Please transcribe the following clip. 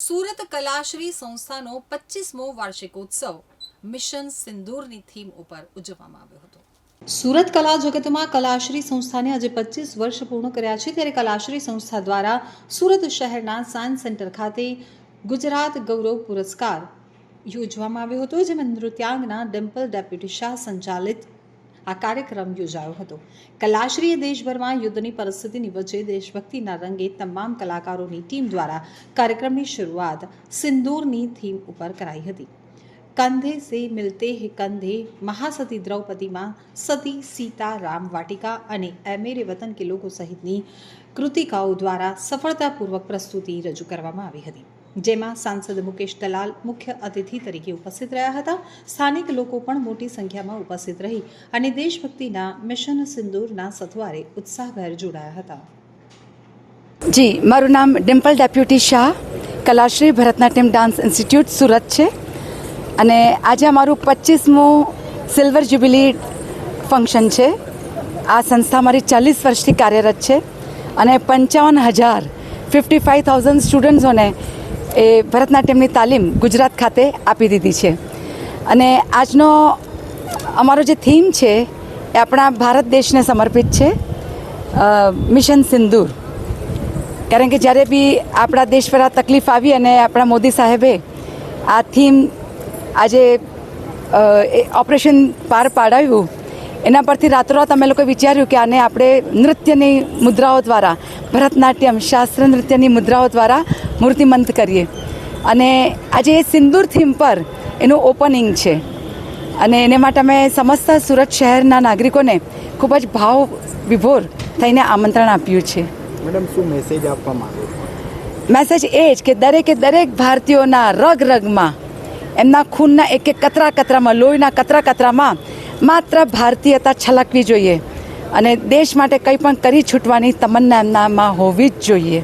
સુરત કલાશ્રી સંસ્થાનો પચીસમો વાર્ષિકોત્સવ mission સિંદૂરની theme ઉપર ઉજવવામાં આવ્યો હતો. સુરત કલા જગતમાં કલાશ્રી સંસ્થાને આજે પચીસ વર્ષ પૂર્ણ કર્યા છે ત્યારે કલાશ્રી સંસ્થા દ્વારા સુરત શહેરના સાયન્સ સેન્ટર ખાતે ગુજરાત ગૌરવ પુરસ્કાર યોજવામાં આવ્યો હતો, જેમાં નૃત્યાંગના ડિમ્પલ ડેપ્યુટી શાહ સંચાલિત આ કાર્યક્રમ યોજાયો હતો. કલાશ્રીએ દેશભરમાં યુદ્ધની પરિસ્થિતિની વચ્ચે દેશભક્તિના રંગે તમામ કલાકારોની ટીમ દ્વારા કાર્યક્રમની શરૂઆત સિંદૂરની થીમ ઉપર કરાઈ હતી. કંધે સે મિલતે હે કંધે મહાસતી દ્રૌપદીમાં સતી સીતા રામ વાટિકા અને એમેરે વતન કે લોકો સહિતની કૃતિકાઓ દ્વારા સફળતાપૂર્વક પ્રસ્તુતિ રજૂ કરવામાં આવી હતી. જેમાં સાંસદ મુકેશ દલાલ મુખ્ય અતિથિ તરીકે ઉપસ્થિત રહ્યા હતા. સ્થાનિક લોકો પણ મોટી સંખ્યામાં ઉપસ્થિત રહી અને દેશભક્તિના મિશન સિંદૂરના સથવારે ઉત્સાહભેર જોડાયા હતા. જી, મારું નામ Dimple deputy Shah. Kalashri Bharatanatyam dance institute Surat છે. અને આજે અમારું પચીસમું સિલ્વર જ્યુબિલી ફંક્શન છે. આ સંસ્થા મારી ચાલીસ વર્ષથી કાર્યરત છે અને પંચાવન હજાર, ફિફ્ટી ફાઇવ થાઉઝન્ડ સ્ટુડન્ટ્સોને એ ભરતનાટ્યમની તાલીમ ગુજરાત ખાતે આપી દીધી છે. અને આજનો અમારો જે થીમ છે એ આપણા ભારત દેશને સમર્પિત છે મિશન સિંદૂર. કારણ કે જ્યારે બી આપણા દેશ પર આ તકલીફ આવી અને આપણા મોદી સાહેબે આ થીમ આજે ઓપરેશન પાર પાડાવ્યું એના પરથી રાતોરાત અમે લોકોએ વિચાર્યું કે આને આપણે નૃત્યની મુદ્રાઓ દ્વારા, ભરતનાટ્યમ શાસ્ત્ર નૃત્યની મુદ્રાઓ દ્વારા મૂર્તિમંત કરીએ. અને આજે એ સિંદૂર થીમ પર એનું ઓપનિંગ છે. અને એને માટે અમે સમસ્ત સુરત શહેરના નાગરિકોને ખૂબ જ ભાવ વિભોર થઈને આમંત્રણ આપ્યું છે. મેડમ શું મેસેજ આપવા માંગો મેસેજ એ જ કે દરેકે દરેક ભારતીયોના રગ રગમાં એમના ખૂનના એક એક કતરા કતરામાં લોહીના કતરા કતરામાં માત્ર ભારતીયતા છલકવી જોઈએ. અને દેશ માટે કંઈ પણ કરી છૂટવાની તમન્ના એમનામાં હોવી જ જોઈએ.